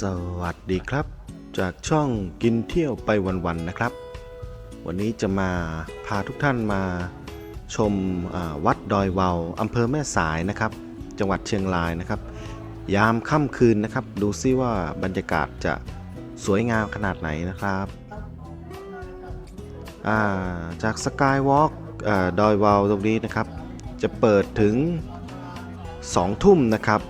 สวัสดีครับ จากช่องกินเที่ยวไปวันๆนะครับ วันนี้จะมาพาทุกท่านมาชมวัดดอยวาวอำเภอแม่สายนะครับ จังหวัดเชียงรายนะครับ ยามค่ำคืนนะครับ ดูซิว่าบรรยากาศจะสวยงามขนาดไหนนะครับาจากสกายวอล์กดอยวาวตรงนี้นะครับ จะเปิดถึง 2 ทุ่มนะครับ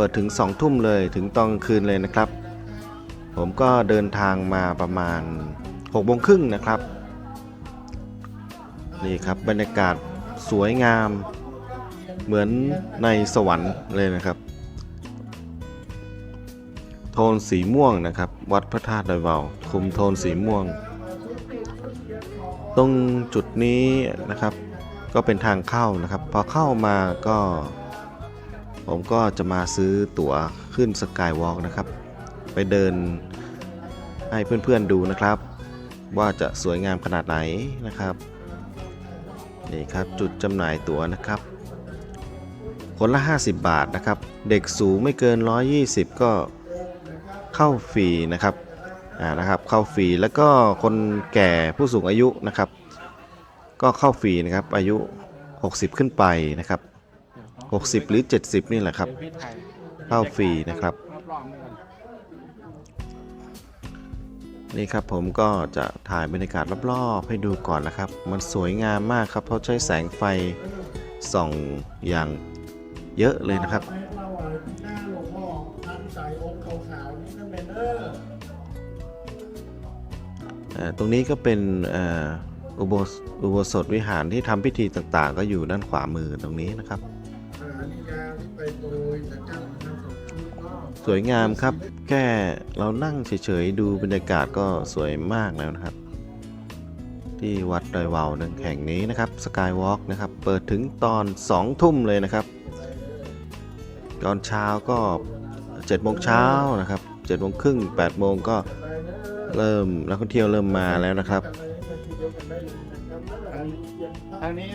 ปิดถึง 2 ทุ่มเลยถึงตอนกลางคืนเลยนะครับ ผมก็เดินทางมาประมาณ6โมงครึ่งนะครับ นี่ครับบรรยากาศสวยงาม เหมือนในสวรรค์เลยนะครับ โทนสีม่วงนะครับ วัดพระธาตุดอยเบาคุมโทนสีม่วง ตรงจุดนี้นะครับ ก็เป็นทางเข้านะครับ พอเข้ามาก็ ผมก็จะมาซื้อตั๋วขึ้นสกายวอล์กนะครับ ไปเดินให้เพื่อนๆดูนะครับ ว่าจะสวยงามขนาดไหนนะครับนี่ครับจุดจำหน่ายตั๋วนะครับ คนละ 50 บาทนะครับ เด็กสูงไม่เกิน 120 ก็เข้าฟรีนะครับอ่านะครับเข้าฟรีแล้วก็คนแก่ผู้สูงอายุนะครับ ก็เข้าฟรีนะครับอายุ 60 ขึ้นไปนะครับ 60 หรือ 70 นี่แหละครับเข้าฟรีนะครับ นี่ครับผมก็จะถ่ายบรรยากาศรอบๆ ให้ดูก่อนนะครับ มันสวยงามมากครับ เพราะใช้แสงไฟส่องอย่างเยอะเลยนะครับตรงนี้ก็เป็นอุโบสอุโบสถวิหารที่ทำพิธีต่างๆ ก็อยู่ด้านขวามือตรงนี้นะครับ สวยงามครับ แค่เรานั่งเฉยๆดูบรรยากาศก็สวยมากแล้วนะครับ ที่วัดดอยวาวนึงแห่งนี้นะครับสกายวอล์กนะครับ เปิดถึงตอน 2 ทุ่มเลยนะครับ ตอนเช้าก็7โมงเช้านะครับ7โมงครึ่ง8โมงก็เริ่มนักท่องเที่ยวเริ่มมาแล้วนะครับทางนี้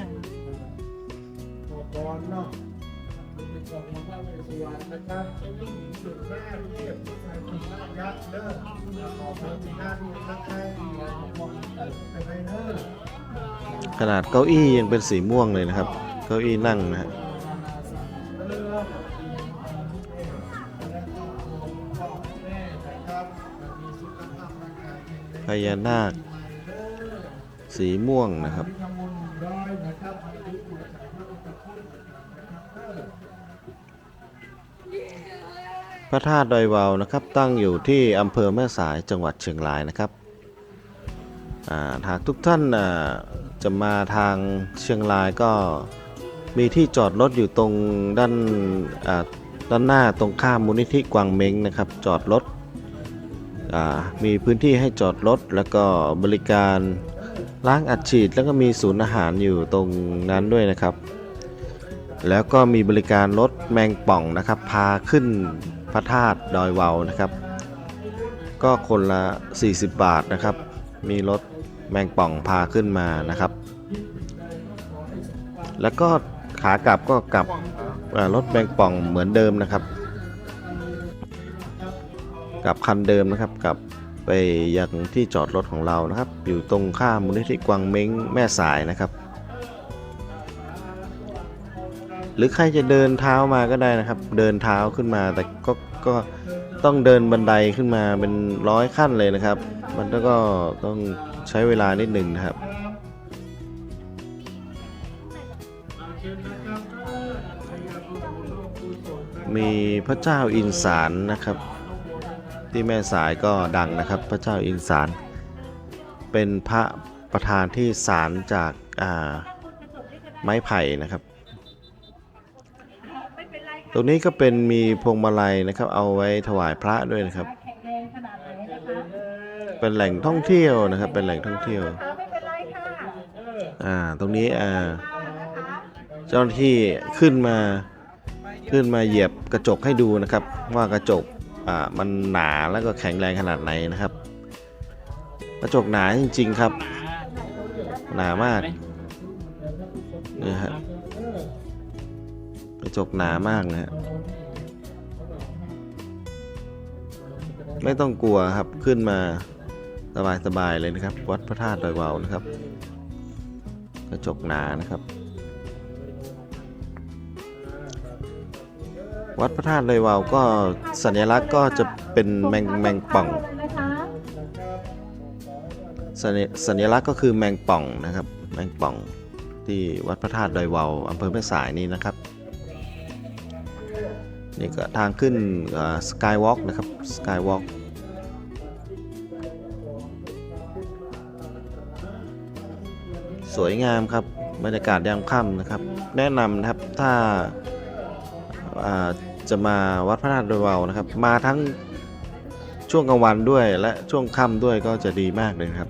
ขอพรเนาะเป็นของพระเวสสุวรรณนะครับเจ้าหญิงสุดแม่เทพผู้ชายคนรักยักษ์เด้อขอพระบิดาที่รักใครบอกไปไปเด้อขนาดเก้าอี้ยังเป็นสีม่วงเลยนะครับ เก้าอี้นั่งนะฮะพญานาค สีม่วงนะครับ พระธาตุดอยวาวนะครับตั้งอยู่ที่อำเภอแม่สายจังหวัดเชียงรายนะครับหากทุกท่านจะมาทางเชียงรายก็มีที่จอดรถอยู่ตรงด้านด้านหน้าตรงข้ามมูลนิธิกวางเม้งนะครับ จอดรถมีพื้นที่ให้จอดรถแล้วก็บริการล้างอัดฉีดแล้วก็มีศูนย์อาหารอยู่ตรงนั้นด้วยนะครับ แล้วก็มีบริการรถแมงป่องนะครับ พาขึ้น ระธาตุดอยวาวนะครับ ก็คนละ 40 บาทนะครับ มีรถแมงป่องพาขึ้นมานะครับ แล้วก็ขากลับก็กลับรถแมงป่องเหมือนเดิมนะครับกลับคันเดิมนะครับกลับไปยังที่จอดรถของเรานะครับ อยู่ตรงข้ามมูลนิธิกวางเม้งแม่สายนะครับ หรือใครจะเดินเท้ามาก็ได้นะครับ เดินเท้าขึ้นมาแต่ก็ก็ต้องเดินบันไดขึ้นมาเป็นร้อยขั้นเลยนะครับ มันก็ต้องใช้เวลานิดหนึ่งนะครับมีพระเจ้าอินสารนะครับ ที่แม่สายก็ดังนะครับ พระเจ้าอินสารเป็นพระประธานที่สารจากาไม้ไผ่นะครับ ตรงนี้ก็เป็นมีพวงมาลัยนะครับ เอาไว้ถวายพระด้วยนะครับ แข็งแรงขนาดไหนนะคะเป็นแหล่งท่องเที่ยวนะครับ เป็นแหล่งท่องเที่ยวไม่เป็นไรค่ะอ่า ตรงนี้อ่าเจ้าหน้าที่ขึ้นมาขึ้นมาเหยียบกระจกให้ดูนะครับ ว่ากระจกอ่ามันหนาแล้วก็แข็งแรงขนาดไหนนะครับ กระจกหนาจริงๆครับ หนามากนี่ฮะกระ จกหนามากนะฮะไม่ต้องกลัวครับขึ้นมาสบายๆเลยนะครับ วัดพระธาตุดอยวาวนะครับ กระจกหนานะครับ วัดพระธาตุดอยวาวก็สัญลักษณ์ก็จะเป็นแมงแมงป่องสัญสัญลักษณ์ก็คือแมงป่องนะครับ แมงป่องที่วัดพระธาตุดอยวาวอำเภอแม่สายนี่นะครับ นี่ก็ทางขึ้นสกายวอล์กนะครับสกายวอล์กสวยงามครับบรรยากาศยามค่ำนะครับ แนะนำนะครับถ้าาจะมาวัดพระธาตุดอยวาวนะครับ มาทั้งช่วงกลางวันด้วยและช่วงค่ำด้วยก็จะดีมากเลยครับ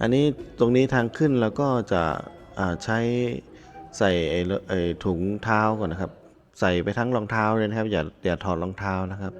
อันนี้ตรงนี้ทางขึ้นแล้วก็จะใช้ใส่ไอ้ถุงเท้าก่อนนะครับ ใส่ไปทั้งรองเท้าเลยนะครับอย่าอย่าถอดรองเท้านะครับ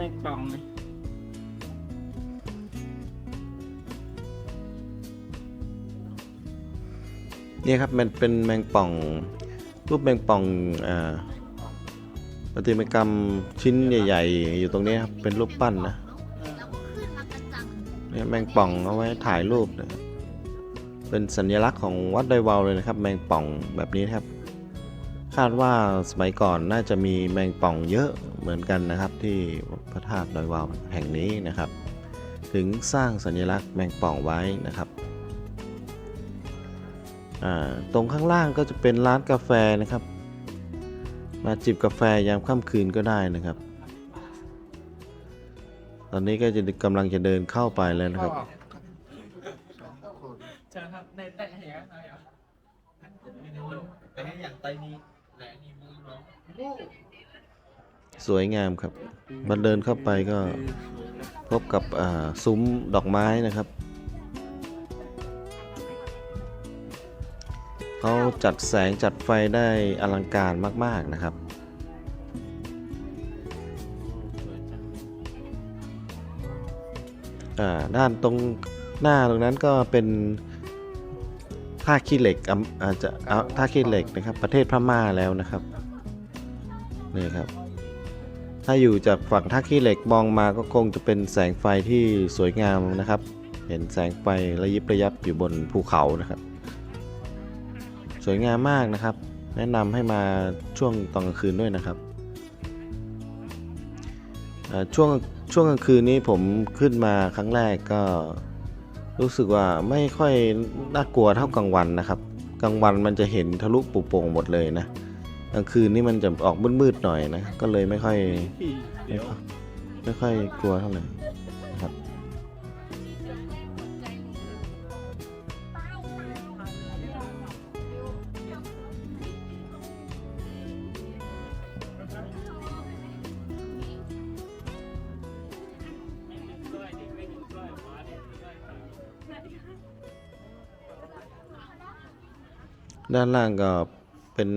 แมงป่องเลยนี่ครับมันเป็นแมงป่อง รูปแมงป่องอ่าประติมากรรมชิ้นใหญ่ๆ อยู่ตรงนี้ครับ เป็นรูปปั้นนะเนี่ยแมงป่องเอาไว้ถ่ายรูปนะเป็นสัญลักษณ์ของวัดดอยวาวเลยนะครับ แมงป่องแบบนี้นครับ คาดว่าสมัยก่อนน่าจะมีแมงป่องเยอะเหมือนกันนะครับ ที่ พระธาตุดอยวาวแห่งนี้นะครับ ถึงสร้างสัญลักษณ์แมงป่องไว้นะครับอ่าตรงข้างล่างก็จะเป็นร้านกาแฟนะครับ มาจิบกาแฟยามค่ำคืนก็ได้นะครับ ตอนนี้ก็จะกำลังจะเดินเข้าไปแล้วนะครับสองคนเชิญครับในแต่เหตุอะไรอะแต่ให้อย่างไตนี้และนี่มือน้อง สวยงามครับมันเดินเข้าไปก็พบกับซุ้มดอกไม้นะครับเขาจัดแสงจัดไฟได้อลังการมาก ๆนะครับอ่าด้านตรงหน้าตรงนั้นก็เป็นท่าขี้เหล็กอาจจะเอาท่าขี้เหล็กนะครับ ประเทศพม่าแล้วนะครับนี่ครับ ถ้าอยู่จากฝั่งท่าขี้เหล็กมองมาก็คงจะเป็นแสงไฟที่สวยงามนะครับ เห็นแสงไฟระยิบระยับอยู่บนภูเขานะครับ สวยงามมากนะครับ แนะนำให้มาช่วงตอนกลางคืนด้วยนะครับช่วงช่วงกลางคืนนี้ผมขึ้นมาครั้งแรกก็รู้สึกว่าไม่ค่อยน่ากลัวเท่ากลางวันนะครับ กลางวันมันจะเห็นทะลุปุโป่งหมดเลยนะ กลางคืนนี่มันจะออกมืดๆหน่อยนะ ก็เลยไม่ค่อยไม่ค่อยไม่ค่อยกลัวเท่าไหร่ครับ ด้านล่างก็เป็น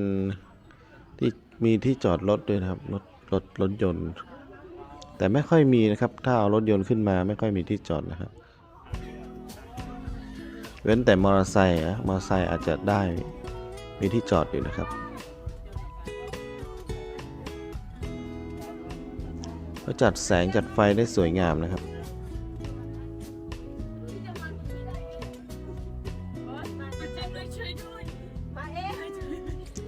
มีที่จอดรถด้วยนะครับรถรถรถยนต์ แต่ไม่ค่อยมีนะครับ ถ้าเอารถยนต์ขึ้นมาไม่ค่อยมีที่จอดนะครับเว้นแต่มอเตอร์ไซค์นะมอเตอร์ไซค์อาจจะได้มีที่จอดอยู่นะครับ ก็จัดแสงจัดไฟได้สวยงามนะครับ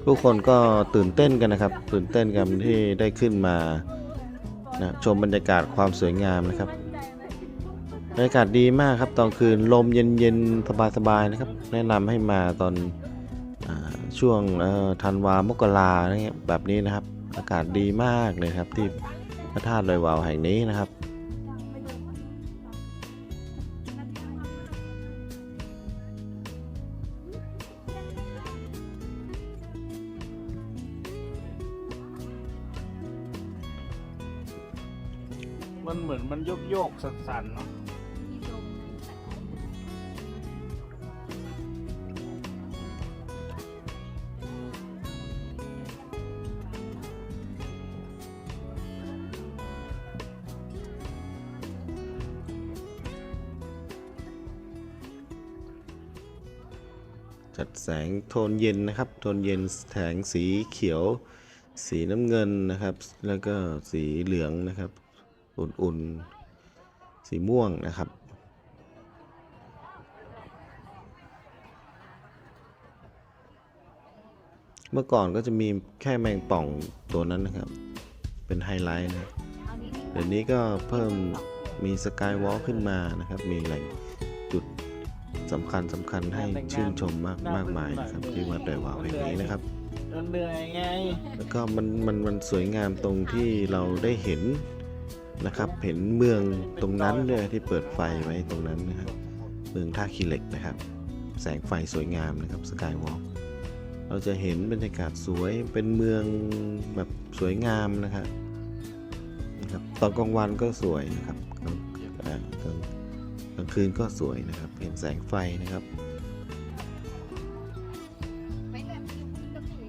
ผู้คนก็ตื่นเต้นกันนะครับ ตื่นเต้นกันที่ได้ขึ้นมานะชมบรรยากาศความสวยงามนะครับบรรยากาศดีมากครับตอนคืนลมเย็นๆสบายๆนะครับ แนะนำให้มาตอนอช่วงธันวามกราอะไรเงี้ยแบบนี้นะครับ อากาศดีมากเลยครับที่พระธาตุดอยวาวแห่งนี้นะครับ มันเหมือนมันโยกโยกสั่นๆเนาะจัดแสงโทนเย็นนะครับ โทนเย็นแสงสีเขียว สีน้ำเงินนะครับ แล้วก็สีเหลืองนะครับ อุ่นๆ สีม่วงนะครับ เมื่อก่อนก็จะมีแค่แมงป่องตัวนั้นนะครับ เป็นไฮไลท์นะครับเอานี้ดีกว่าเดี๋ยวนี้ก็เพิ่มมีสกายวอล์ขึ้นมานะครับ มีแหล่งจุดสำคัญสำคัญให้ชื่นชมมากมากมายนะครับที่วัดดอยวาวแห่งนี้นะครับมันเหนื่อยไง แล้วก็มันมันมันสวยงามตรงที่เราได้เห็น นะครับ เห็นเมืองตรงนั้นด้วยที่เปิดไฟไว้ตรงนั้นนะครับ เมืองท่าขี้เหล็กนะครับ แสงไฟสวยงามนะครับสกายวอล์เราจะเห็นบรรยากาศสวยเป็นเมืองแบบสวยงามนะครับนะครับ ตอนกลางวันก็สวยนะครับกลางเอ่อกลางกลางคืนก็สวยนะครับ เห็นแสงไฟนะครับไม่แบบนี้ก็คือ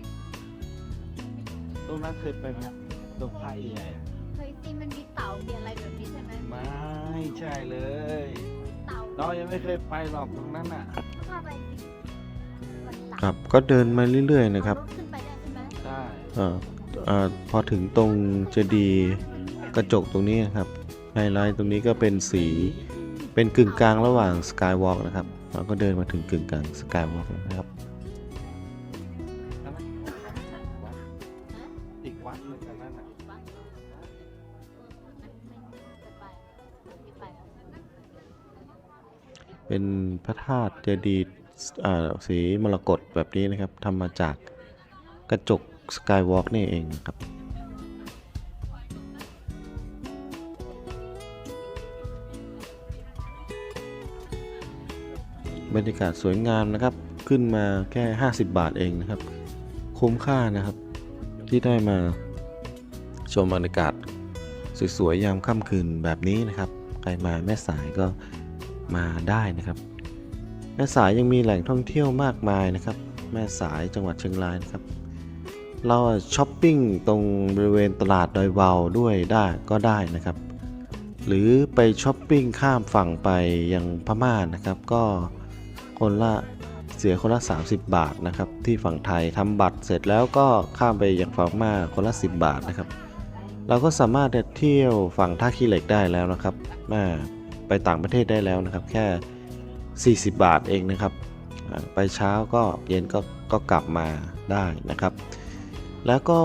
ตรงนั้นเคยไปไหมตรงไผ่ใหญ่เคยซี มันมีเต่ามีอะไรแบบนี้ใช่ไหมไม่ใช่เลย เต่าเรายังไม่เคยไปหรอกตรงนั้นอะ พาไปสิวันเต่าครับก็เดินมาเรื่อยๆนะครับเอาถขึ้นไปได้ใช่ไหมได้ เอ่อเอ่อพอถึงตรงเจดีย์กระจกตรงนี้นะครับไฮไลท์ตรงนี้ก็เป็นสีเป็นกึ่งกลางระหว่างสกายวอล์กนะครับเราก็เดินมาถึงกึ่งกลางสกายวอล์กนะครับ เป็นพระธาตุเจดีย์สีมรกตแบบนี้นะครับทำมาจากกระจกสกายวอล์กนี่เองครับบรรยากาศสวยงามนะครับ ขึ้นมาแค่ 50 บาทเองนะครับ คุ้มค่านะครับ ที่ได้มาชมบรรยากาศสวยๆยามค่ำคืนแบบนี้นะครับ ใครมาแม่สายก็ มาได้นะครับ แม่สายยังมีแหล่งท่องเที่ยวมากมายนะครับ แม่สายจังหวัดเชียงรายนะครับ เราช้อปปิ้งตรงบริเวณตลาดดอยวาวด้วยได้ก็ได้นะครับ หรือไปช้อปปิ้งข้ามฝั่งไปยังพม่านะครับ ก็คนละเสียคนละ 30 บาทนะครับ ที่ฝั่งไทยทำบัตรเสร็จแล้วก็ข้ามไปยังฝั่งพม่าคนละ 10 บาทนะครับ เราก็สามารถเที่ยวฝั่งท่าขี้เหล็กได้แล้วนะครับอ่า ไปต่างประเทศได้แล้วนะครับ แค่ 40 บาทเองนะครับ ไปเช้าก็เย็นก็ก็กลับมาได้นะครับ แล้วก็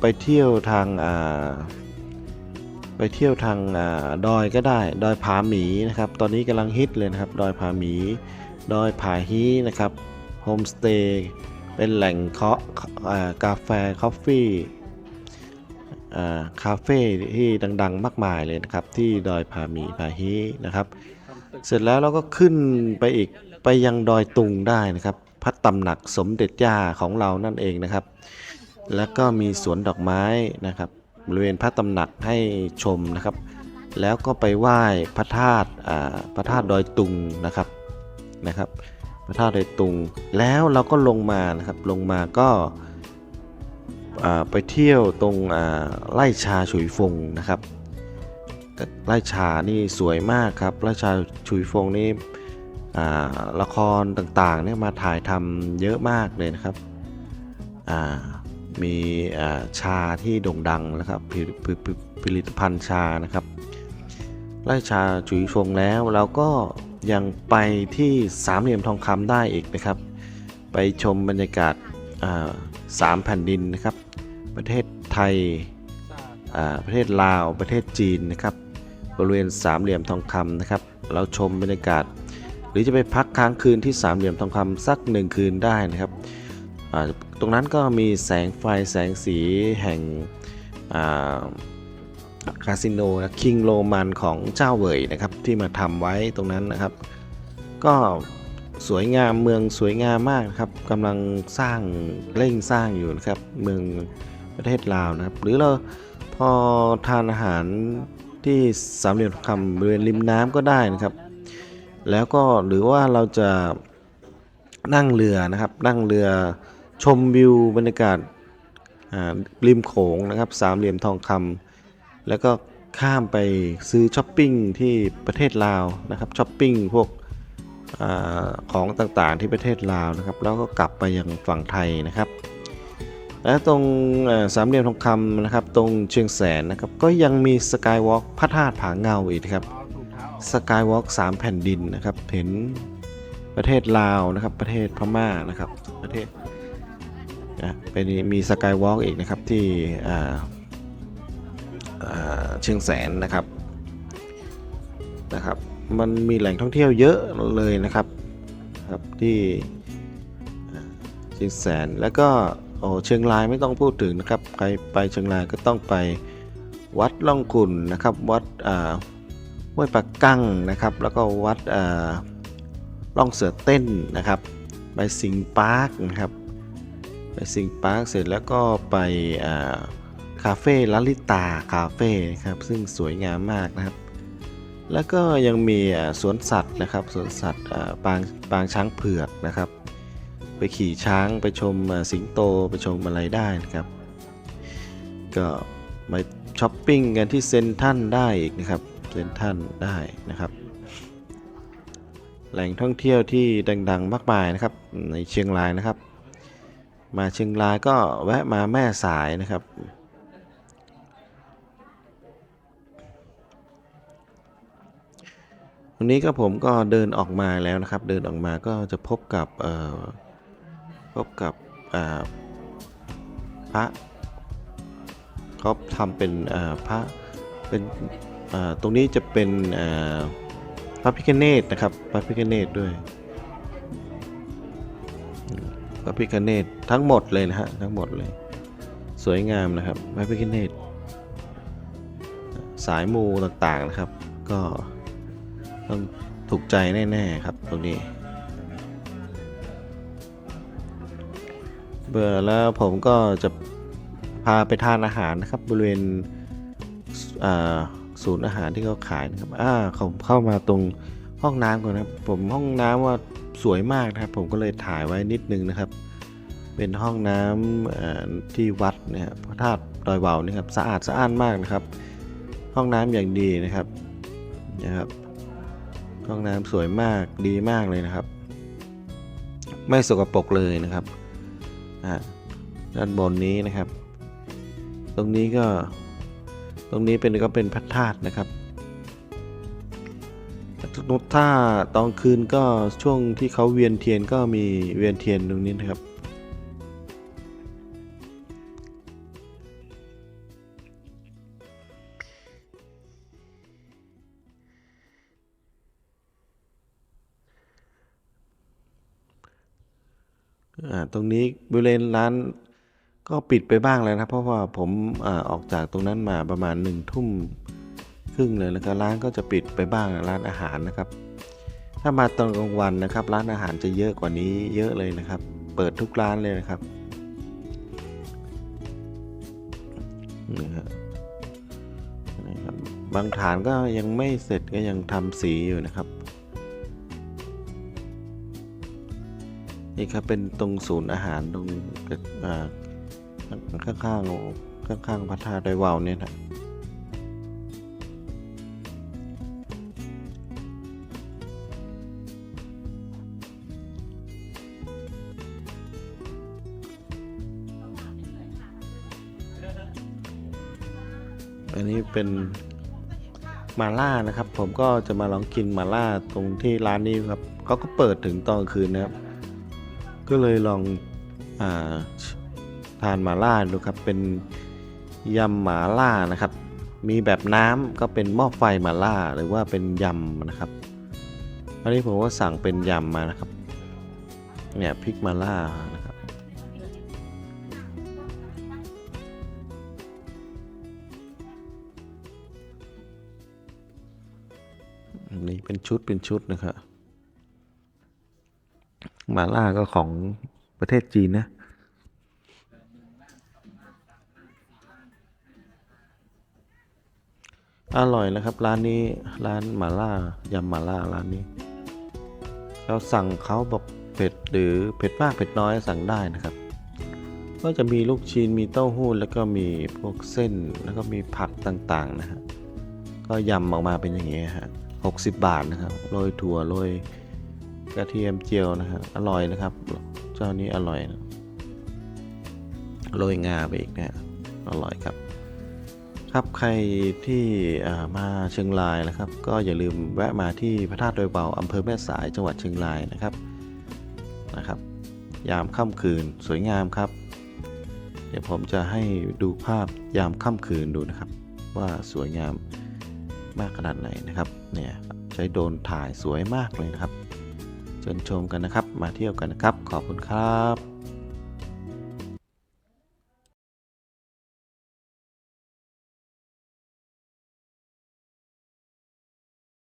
ไปเที่ยวทางอ่าไปเที่ยวทางอาดอยก็ได้ ดอยผาหมีนะครับ ตอนนี้กำลังฮิตเลยนะครับ ดอยผาหมี ดอยผาฮีนะครับโฮมสเตย์เป็นแหล่งเคาะกาแฟคอฟฟี่ คาเฟ่ที่ดัง ๆ มากมายเลยนะครับ ที่ดอยผาหมีผาฮีนะครับ เสร็จแล้วเราก็ขึ้นไปอีกไปยังดอยตุงได้นะครับพัดตำหนักสมเด็จย่าของเรานั่นเองนะครับ แล้วก็มีสวนดอกไม้นะครับ บริเวณพระตำหนักให้ชมนะครับ แล้วก็ไปไหว้พระธาตุพระธาตุดอยตุงนะครับนะครับ พระธาตุดอยตุงแล้วเราก็ลงมานะครับลงมาก็ ไปเที่ยวตรงไร่ชาฉุยฟงนะครับไร่ชานี่สวยมากครับไร่ชาฉุยฟงนี่ละครต่างๆเนี่ยมาถ่ายทำเยอะมากเลยนะครับมีชาที่โด่งดังนะครับผลิตภัณฑ์ชานะครับไร่ชาฉุยฟงแล้วเราก็ยังไปที่สามเหลี่ยมทองคำได้อีกนะครับ ไปชมบรรยากาศสามแผ่นดินนะครับ ประเทศไทยอ่าประเทศลาวประเทศจีนนะครับบริเวณสามเหลี่ยมทองคำนะครับ เราชมบรรยากาศ หรือจะไปพักค้างคืนที่สามเหลี่ยมทองคำสักหนึ่งคืนได้นะครับอ่าตรงนั้นก็มีแสงไฟแสงสีแห่งคาสิโนนะคิงโรมันของเจ้าเวยนะครับที่มาทำไว้ตรงนั้นนะครับ ก็สวยงามเมืองสวยงามมากนะครับกำลังสร้างเร่งสร้างอยู่นะครับเมือง ประเทศลาวนะครับ หรือเราพอทานอาหารที่สามเหลี่ยมทองคำบริเวณริมน้ำก็ได้นะครับ แล้วก็หรือว่าเราจะนั่งเรือนะครับ นั่งเรือชมวิวบรรยากาศริมโขงนะครับ สามเหลี่ยมทองคำแล้วก็ข้ามไปซื้อช้อปปิ้งที่ประเทศลาวนะครับช้อปปิ้งพวกอของต่างๆที่ประเทศลาวนะครับ แล้วก็กลับไปยังฝั่งไทยนะครับ และตรงสามเหลี่ยมทองคำนะครับ ตรงเชียงแสนนะครับ ก็ยังมีสกายวอล์กพระธาตุผาเงาอีกครับสกายวอล์กสามแผ่นดินนะครับ เห็นประเทศลาวนะครับ ประเทศพม่านะครับ ประเทศนะเป็นมีสกายวอล์กอีกนะครับที่เชียงแสนนะครับนะครับ มันมีแหล่งท่องเที่ยวเยอะเลยนะครับครับที่เชียงแสนแล้วก็ โอ้เชียงรายไม่ต้องพูดถึงนะครับใครไปเชียงรายก็ต้องไปวัดล่องขุนนะครับ วัดอ่าห้วยปักกั้งนะครับ แล้วก็วัดอ่าล่องเสือเต้นนะครับ ไปสิงห์ปาร์คนะครับไปสิงห์ปาร์คเสร็จแล้วก็ไปคาเฟ่ลลิตาคาเฟ่ครับซึ่งสวยงามมากนะครับ แล้วก็ยังมีสวนสัตว์นะครับสวนสัตว์อ่าปางปางช้างเผือกนะครับ ไปขี่ช้างไปชมสิงโตไปชมอะไรได้นะครับ ก็มาช้อปปิ้งกันที่เซนทันได้อีกนะครับเซนทันได้นะครับ แหล่งท่องเที่ยวที่ดัง ๆ มากมายนะครับในเชียงรายนะครับ มาเชียงรายก็แวะมาแม่สายนะครับวันนี้ก็ผมก็เดินออกมาแล้วนะครับ เดินออกมาก็จะพบกับ พบกับพระเขาทำเป็นพระเป็นตรงนี้จะเป็นพระพิฆเนศนะครับพระพิฆเนศด้วยพระพิฆเนศทั้งหมดเลยนะฮะทั้งหมดเลย สวยงามนะครับพระพิฆเนศสายมูต่างๆนะครับ ก็ต้องถูกใจแน่ ๆ ครับตรงนี้ เบื่อแล้วผมก็จะพาไปทานอาหารนะครับ บริเวณศูนย์อาหารที่เขาขายนะครับอ่าผมเข้ามาตรงห้องน้ำก่อนนะครับ ผมห้องน้ำว่าสวยมากนะครับ ผมก็เลยถ่ายไว้นิดนึงนะครับ เป็นห้องน้ำที่วัดนะฮะพระธาตุดอยเบานี่ครับสะอาดสะอ้านมากนะครับ ห้องน้ำอย่างดีนะครับนะครับ ห้องน้ำสวยมากดีมากเลยนะครับ ไม่สกปรกเลยนะครับ ด้านบนนี้นะครับ ตรงนี้ก็ตรงนี้เป็นก็เป็นพระธาตุนะครับถ้าตอนคืนก็ช่วงที่เขาเวียนเทียนก็มีเวียนเทียนตรงนี้นะครับ ตรงนี้บริเวณร้านก็ปิดไปบ้างแล้วนะเพราะว่าผมอาออกจากตรงนั้นมาประมาณหนึ่งทุ่มครึ่งเลยแล้วก็ร้านก็จะปิดไปบ้างร้านอาหารนะครับ ถ้ามาตอนกลางวันนะครับ ร้านอาหารจะเยอะกว่านี้เยอะเลยนะครับ เปิดทุกร้านเลยนะครับนี่ครับนี่ครับบางฐานก็ยังไม่เสร็จก็ยังทำสีอยู่นะครับ นี่ครับเป็นตรงศูนย์อาหารตรงข้างข้างข้างๆข้างๆพระธาตุดอยวาวเนี่ยนะอันนี้เป็นมาล่านะครับ ผมก็จะมาลองกินมาล่าตรงที่ร้านนี้ครับเขาก็เปิดถึงตอนคืนนะครับ ก็เลยลองอาทานหมาล่าดูครับ เป็นยำหมาล่านะครับ มีแบบน้ำก็เป็นหม้อไฟหมาล่าหรือว่าเป็นยำนะครับ อันนี้ผมก็สั่งเป็นยำมานะครับ เนี่ยพริกมาล่านะครับนนี้เป็นชุดเป็นชุดนะครับ มาล่าก็ของประเทศจีนนะอร่อยนะครับ ร้านนี้ร้านหมาล่ายำหมาล่าร้านนี้ เราสั่งเขาแบบเผ็ดหรือเผ็ดมากเผ็ดน้อยสั่งได้นะครับ ก็จะมีลูกชิ้นมีเต้าหู้แล้วก็มีพวกเส้นแล้วก็มีผักต่างๆนะฮะก็ยำออกมาเป็นอย่างนี้ฮะหกสิบบาทนะครับโรยถั่วโรย กระเทียมเจียวนะฮะอร่อยนะครับ เจ้านี้อร่อยนะโรยงาไปอีกนะฮะอร่อยครับ ครับใครที่มาเชียงรายนะครับ ก็อย่าลืมแวะมาที่พระธาตุดอยเบาอำเภอแม่สายจังหวัดเชียงรายนะครับนะครับ ยามค่ำคืนสวยงามครับ เดี๋ยวผมจะให้ดูภาพยามค่ำคืนดูนะครับ ว่าสวยงามมากขนาดไหนนะครับเนี่ยใช้โดรนถ่ายสวยมากเลยนะครับ เชิญชมกันนะครับ มาเที่ยวกันนะครับ ขอบคุณครับ